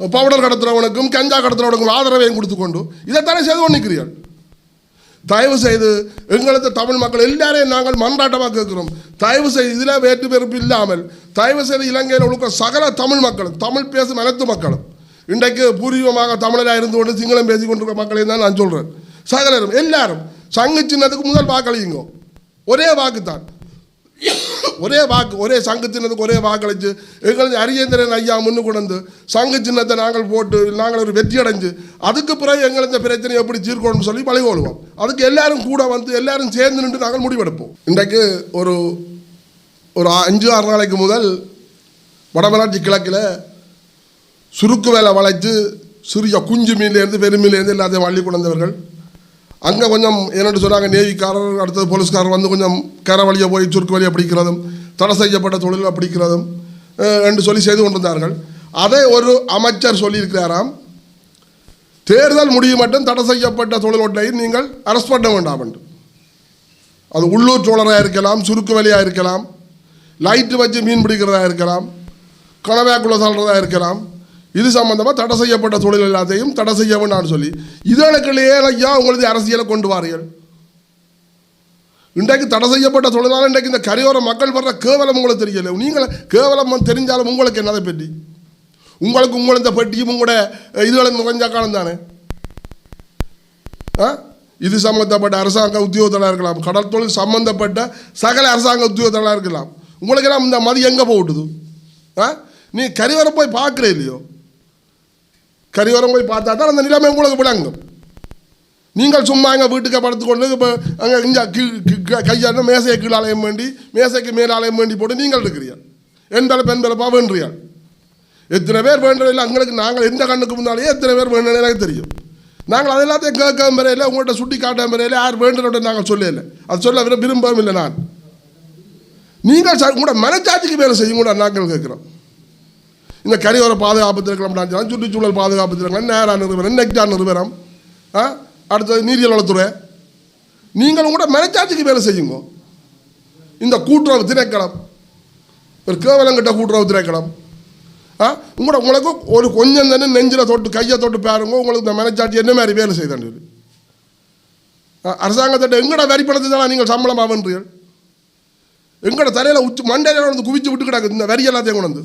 பவுடர் கடத்துறவனுக்கும் கஞ்சா கடத்துறவனுக்கும் ஆதரவையும் கொடுத்து கொண்டு இதைத்தானே செய்து கொண்டு நிற்கிறீர்கள் தயவு செய்து எங்களது தமிழ் மக்கள் எல்லாரையும் நாங்கள் மன்றாட்டமாக கேட்கிறோம். தயவு செய்து இதில் வேற்று வெறுப்பு இல்லாமல் தயவு செய்து இலங்கையில் உள்ள சகல தமிழ் மக்களும் தமிழ் பேசும் அனைத்து மக்களும் இன்றைக்கு பூர்வீகமாக தமிழராக இருந்து கொண்டு சிங்களம் பேசி கொண்டிருக்கிற மக்களையும் தான் நான் சொல்கிறேன் சகலரும் எல்லாரும் சங்கு சின்னத்துக்கு முதல் வாக்களியுங்க. ஒரே வாக்கு தான் ஒரே வாக்கு ஒரே சங்கு சின்னத்துக்கு ஒரே வாக்களிச்சு எங்களது அரியேந்திரன் ஐயா முன்னு கொண்டு வந்து சங்கு சின்னத்தை நாங்கள் போட்டு நாங்கள் ஒரு வெற்றி அடைஞ்சு அதுக்கு பிறகு எங்களது பிரச்சனை எப்படி தீர்க்கணும்னு சொல்லி பழகொள்வோம் அதுக்கு எல்லாரும் கூட வந்து எல்லாரும் சேர்ந்து நின்று நாங்கள் முடிவெடுப்போம். இன்றைக்கு ஒரு ஒரு அஞ்சு ஆறு நாளைக்கு முதல் வடமராட்சி கிழக்கில் சுருக்கு வேலை வளைச்சு சிறிய குஞ்சு மீன்லேருந்து பெருமீன்லேருந்து எல்லாத்தையும் வள்ளி கொண்டவர்கள் அங்கே கொஞ்சம் என்னென்னு சொன்னாங்க நேவிக்காரர் அடுத்தது போலீஸ்காரர் வந்து கொஞ்சம் கரை வழியை போய் சுருக்கு வழியை பிடிக்கிறதும் தடை செய்யப்பட்ட தொழிலை பிடிக்கிறதும் என்று சொல்லி செய்து கொண்டிருந்தார்கள் அதை ஒரு அமைச்சர் சொல்லியிருக்கிறாராம் தேர்தல் முடியும் மட்டும் தடை செய்யப்பட்ட தொழிலொட்டையும் நீங்கள் அரெஸ்ட் பண்ண வேண்டாம் என்று. அது உள்ளூர் சோழராக இருக்கலாம் சுருக்கு வழியாக இருக்கலாம் லைட்டு வச்சு மீன் பிடிக்கிறதா இருக்கலாம் கனவாக்குள்ள சொல்கிறதா இருக்கலாம் இது சம்பந்தமாக தடை செய்யப்பட்ட தொழில் எல்லாத்தையும் தடை செய்ய வேண்டாம்னு சொல்லி இதனுக்குள்ளேயே ஐயா உங்களது அரசியலை கொண்டு வாரியல் இன்றைக்கு தடை செய்யப்பட்ட தொழிலாளர் இன்றைக்கு இந்த கரையோர மக்கள் வர்ற கேவலம் உங்களுக்கு தெரியல. நீங்கள் கேவலம் தெரிஞ்சாலும் உங்களுக்கு என்னதை பற்றி உங்களுக்கு உங்களை இந்த பெட்டியும் உங்களோட இதுகளை நிறைஞ்ச காலம் தானே? ஆ இது சம்மந்தப்பட்ட அரசாங்க உத்தியோகத்தலாக இருக்கலாம். கடல் தொழில் சம்பந்தப்பட்ட சகல அரசாங்க உத்தியோகத்தலாக இருக்கலாம். உங்களுக்கெல்லாம் இந்த மதி எங்கே போட்டுது? ஆ நீ கரிவரம் போய் பார்க்குறே இல்லையோ? கரிவரம் போய் பார்த்தா தான் அந்த நிலைமை உங்களுக்கு விளங்கும். நீங்கள் சும்மா எங்கள் வீட்டுக்கு படுத்துக்கொண்டு இப்போ அங்கே இங்கே கையாண்ட மேசையை கீழாலயம் வேண்டி மேசைக்கு மேலாலயம் வேண்டி போட்டு நீங்கள் இருக்கிறீர்கள். என் தலைப்பு என் தலைப்பாக வேண்டுறீர்கள் எத்தனை பேர் வேண்டதில்லை அங்களுக்கு நாங்கள் எந்த கண்ணுக்கு முன்னாலேயே எத்தனை பேர் வேண்டது எனக்கு தெரியும். நாங்கள் அது எல்லாத்தையும் கேட்க முறையில் உங்கள்கிட்ட சுட்டி காட்ட முறையில் யார் வேண்டுறோட நாங்கள் சொல்லலை. அது சொல்ல விரும்பவும் இல்லை நான். நீங்கள் உங்களோட மனச்சாட்சிக்கு வேலை செய்யும் கூட நாங்கள் கேட்குறோம். இந்த கரையோர பாதுகாப்பு திறக்கலாம் சுற்றுச்சூழல் பாதுகாப்பு திறக்கலாம் நேரா நிறுவனம்? நெக்டா நிறுவனம்? ஆ? அடுத்தது நீரியல் வளத்துறை நீங்கள் கூட மனச்சாட்சிக்கு வேலை செய்யுங்க. இந்த கூட்டுறவு திணைக்களம். ஒரு கேவலங்கிட்ட கூட்டுறவு திணைக்களம். ஆ? உங்களோட உங்களுக்கு ஒரு கொஞ்சம் தானே நெஞ்சில் தொட்டு கையை தொட்டு பாருங்க. உங்களுக்கு இந்த மனச்சாட்சி என்ன மாதிரி வேலை செய்தாண்டு சொல்லி ஆ, அரசாங்கத்திட்ட எங்கட வரி பணத்தை தான் நீங்கள் சம்பளம் ஆவன்றீர்கள் எங்கட தலையில் உச்சி மண்டையில் வந்து குவிச்சு விட்டு கிடக்கு இந்த வரி எல்லாத்தையும் கொண்டு வந்து.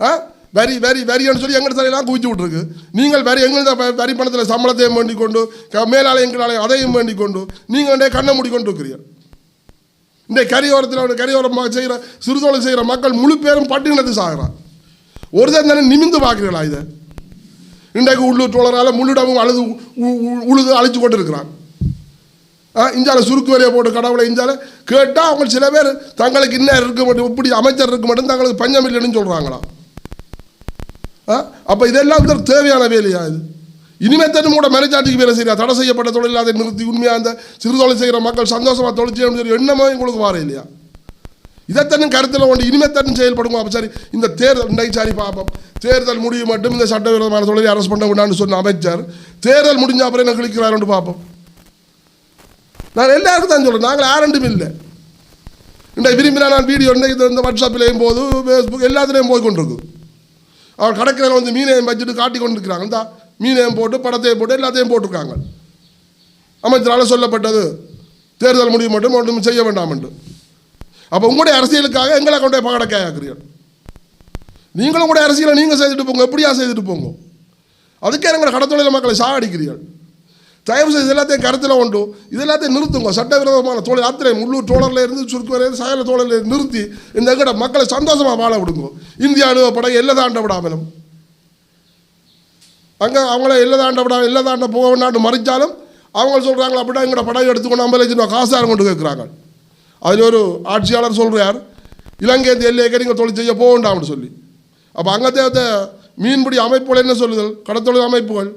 ஆ? வரி வரி வரின்னு சொல்லி எங்கள் தலையெல்லாம் குவிச்சு விட்ருக்கு நீங்கள் வரி எங்கள் வரி பணத்தில் சம்பளத்தையும் வேண்டி கொண்டு க- மேலாளை அதையும் வேண்டி கொண்டு நீங்கள் வந்து கண்ணை மூடி கொண்டு இருக்கிறீர்கள். இந்த கரையோரத்தில் வந்து கரையோரம் செய்கிற சிறுதொழில் செய்கிற மக்கள் முழு பேரும் பட்டினத்து சாகிறான் ஒரு தான் தானே நிமிந்து பார்க்குறீங்களா இதை? இன்றைக்கு உள்ளூர் தோழரால் முள்ளிடமும் அழுது உ- உ- உழுது அழிச்சு கொண்டு இருக்கிறான் ஆ இஞ்சால சுருக்கு வரையை போட்டு கடவுளை இஞ்சால கேட்டால் அவங்க சில பேர் தங்களுக்கு இன்னும் இருக்க மட்டும் இப்படி அமைச்சர் இருக்க மட்டும் தங்களுக்கு பஞ்சம் இல்லைன்னு சொல்கிறாங்களாம் அப்போ இதெல்லாம் இதற்கு தேவையான வேலையா இது? இனிமேல் தன்னும் கூட மேனேஜாட்டிக்கு வேலை செய்யா தடை செய்யப்பட்ட தொழில் அதை நிறுத்தி உண்மையாக அந்த சிறு தொழில் செய்கிற மக்கள் சந்தோஷமாக தொழில் செய்யணும்னு சொல்லி எண்ணமே உங்களுக்கு வார இல்லையா? இதைத்தனும் கருத்தில் கொண்டு இனிமேல் தன்னும் செயல்படுங்க அப்போ சரி இந்த தேர்தல் இன்றைக்கு சரி பார்ப்போம் தேர்தல் முடியும் மட்டும் இந்த சட்டவிரோதமான தொழிலை அரசு பண்ண வேண்டாம்னு சொன்ன அமைச்சர் தேர்தல் முடிஞ்ச அப்புறம் என்ன கிளிக்கிறாருன்னு பார்ப்போம் நான் எல்லாருக்கும் தான் சொல்கிறேன் நாங்கள் ஆரண்டும் இல்லை. இன்றைக்கு விரும்பினா நான் வீடியோ இன்றைக்கு இந்த வாட்ஸ்அப்லேயும் போது ஃபேஸ்புக் எல்லாத்துலேயும் போய் கொண்டிருக்கு அவர் கடற்கரையில் வந்து மீனையும் வச்சுட்டு காட்டி கொண்டு இருக்கிறாங்க இந்த மீனையும் போட்டு படத்தையும் போட்டு எல்லாத்தையும் போட்டிருக்காங்க. அமைச்சரால் சொல்லப்பட்டது தேர்தல் முடிவு மட்டும் ஒன்றும் செய்ய வேண்டாம் என்று. அப்போ உங்களுடைய அரசியலுக்காக எங்களை கொண்டே பகடக்காயாக்குறீர்கள். நீங்களும் கூட அரசியலை நீங்கள் செய்துட்டு போங்க எப்படியா செய்துட்டு போங்க. அதுக்கே எங்களை கடத்தொழில் மக்களை சாகடிக்கிறீர்கள். தயவு செய்து எல்லாத்தையும் கருத்தில் உண்டு இது எல்லாத்தையும் நிறுத்துங்க. சட்டவிரோதமான தொழில் அத்தனை உள்ளூர் தோழரில் இருந்து சுருக்கு வரையில சகல தோழரில் நிறுத்தி இந்த எங்கட மக்களை சந்தோஷமாக வாழ விடுங்க. இந்திய அனுபவப்பட எல்லை தாண்ட விடாமலும். அங்கே அவங்கள எல்லை தாண்ட விடாம எல்லை தாண்ட போக வேண்டாண்டு மறைச்சாலும் அவங்க சொல்கிறாங்க அப்படின்னா எங்களோட படம் எடுத்துக்கொண்டு ஐம்பது லட்சம் ரூபா காசாரம் கொண்டு கேட்குறாங்க அதில் ஒரு ஆட்சியாளர் சொல்கிறார் இலங்கை இந்த எல்லையை நீங்கள் தொழில் செய்ய போக வேண்டாம்னு சொல்லி. அப்போ அங்கத்தே மீன்பிடி அமைப்புகள் என்ன சொல்லுதல்? கடத்தொழில் அமைப்புகள்.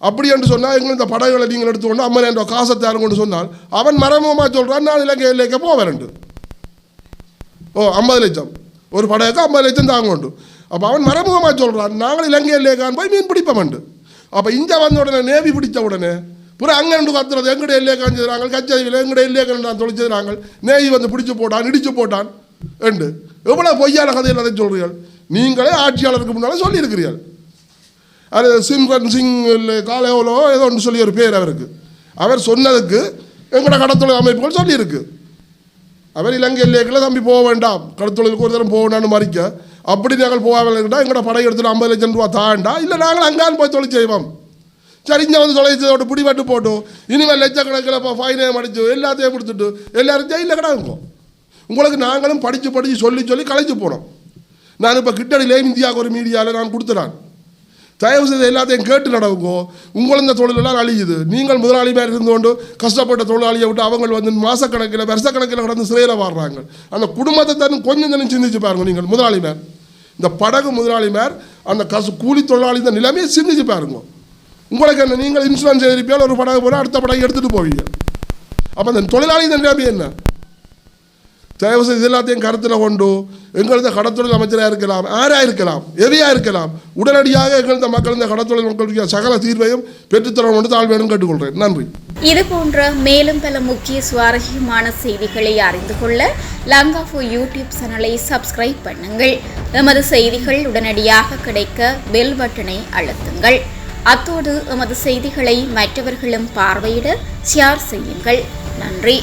அப்படி என்று சொன்னால் எங்கள் இந்த படகுகளை நீங்கள் எடுத்துக்கொண்டு அம்மன் என்ற காசை தாருங்கன்னு சொன்னால் அவன் மரமமாக சொல்கிறான் நான் இலங்கை இலக்க போவேன்ட்டு ஓ ஐம்பது லட்சம். ஒரு படகுக்கு ஐம்பது லட்சம் தாங்க உண்டு. அப்போ அவன் மறைமுகமாக சொல்கிறான் நாங்கள் இலங்கை எல்லைக்கான் போய் மீன் பிடிப்போம்ண்டு அப்போ இங்கே வந்த உடனே நேவி பிடித்த உடனே புறம் அங்கே ரெண்டு கத்துறது எங்கட எல்லையை செய்கிறாங்க கச்சேரியில் எங்கட எல்லையை நான் தொலைச்சிடுறாங்க நேவி வந்து பிடிச்சு போட்டான் இடிச்சு போட்டான் என்று. எவ்வளோ பொய்யான கதையில் அதை சொல்கிறீர்கள்? நீங்களே ஆட்சியாளருக்கு முன்னால் சொல்லியிருக்கிறீர்கள். அது சிம்ரன் சிங் இல்லை காலையோலோ ஏதோ ஒன்று சொல்லி ஒரு பேர் அவருக்கு. அவர் சொன்னதுக்கு எங்களோட கடத்தொழில் அமைப்புகள் சொல்லியிருக்கு. அவர் இலங்கை எல்லைக்குள்ள தம்பி போக வேண்டாம். கடத்தொழிலுக்கு ஒரு தரம் போக வேண்டாம்னு மறிக்க. அப்படி நாங்கள் போகாமல் இருந்தால் எங்களோட படை எடுத்துட்டு ஐம்பது லட்சம் ரூபா தாண்டா? இல்லை நாங்கள் அங்கான் போய் தொழில் செய்வோம். சரி வந்து தொலைச்சதோட பிடிபட்டு போட்டோம் இனிமேல் லட்சக்கணக்கில் இப்போ ஃபைனே அடிச்சு எல்லாத்தையும் கொடுத்துட்டு எல்லாரும் ஜெயிலில் கிடக்கும் உங்களுக்கு நாங்களும் படித்து படித்து சொல்லி சொல்லி கலைச்சு போனோம். நான் இப்போ கிட்டடியிலே இந்தியாவுக்கு ஒரு மீடியாவில் நான் கொடுத்துறேன். தயவு செய்து எல்லாத்தையும் கேட்டு நடவுங்கோ. உங்கள் இந்த தொழிலெல்லாம் அழியுது. நீங்கள் முதலாளி மாதிரி இருந்து கொண்டு கஷ்டப்பட்ட தொழிலாளியை விட்டு அவங்க வந்து மாதக்கணக்கில் வருஷக்கணக்கில் கடந்து சிறையில் வாடுறாங்க அந்த குடும்பத்தை தன் கொஞ்சம் தண்ணி சிந்திச்சு பாருங்க நீங்கள் முதலாளி மேர் இந்த படகு முதலாளி மேர் அந்த கசு கூலி தொழிலாளி இந்த நிலைமையை சிந்திச்சு பாருங்க. உங்களுக்கு என்ன நீங்கள் இன்சூரன்ஸ் எழுதிப்பியால் ஒரு படகு போனால் அடுத்த படகு எடுத்துகிட்டு போவீங்க. அப்போ அந்த தொழிலாளி இந்த நிலைமை என்ன? தயவு செய்து இது எல்லாத்தையும் கருத்தில் கொண்டு எங்களது கடத்தொழில் அமைச்சராக இருக்கலாம் யாராக இருக்கலாம் எவையாக இருக்கலாம் உடனடியாக எங்களது மக்கள் இந்த கடத்தொழில் மக்களுக்கு சகல தீர்வையும் பெற்றுத்தரணும் என்று தாழ்மையுடன் கேட்டுக்கொள்கிறேன் நன்றி. இது போன்ற மேலும் பல முக்கிய சுவாரஸ்யமான செய்திகளை அறிந்து கொள்ள லங்காஃபோ யூடியூப் சேனலை சப்ஸ்கிரைப் பண்ணுங்கள். எமது செய்திகள் உடனடியாக கிடைக்க பெல் பட்டனை அழுத்துங்கள். அத்தோடு எமது செய்திகளை மற்றவர்களும் பார்வையிட ஷேர் செய்யுங்கள். நன்றி.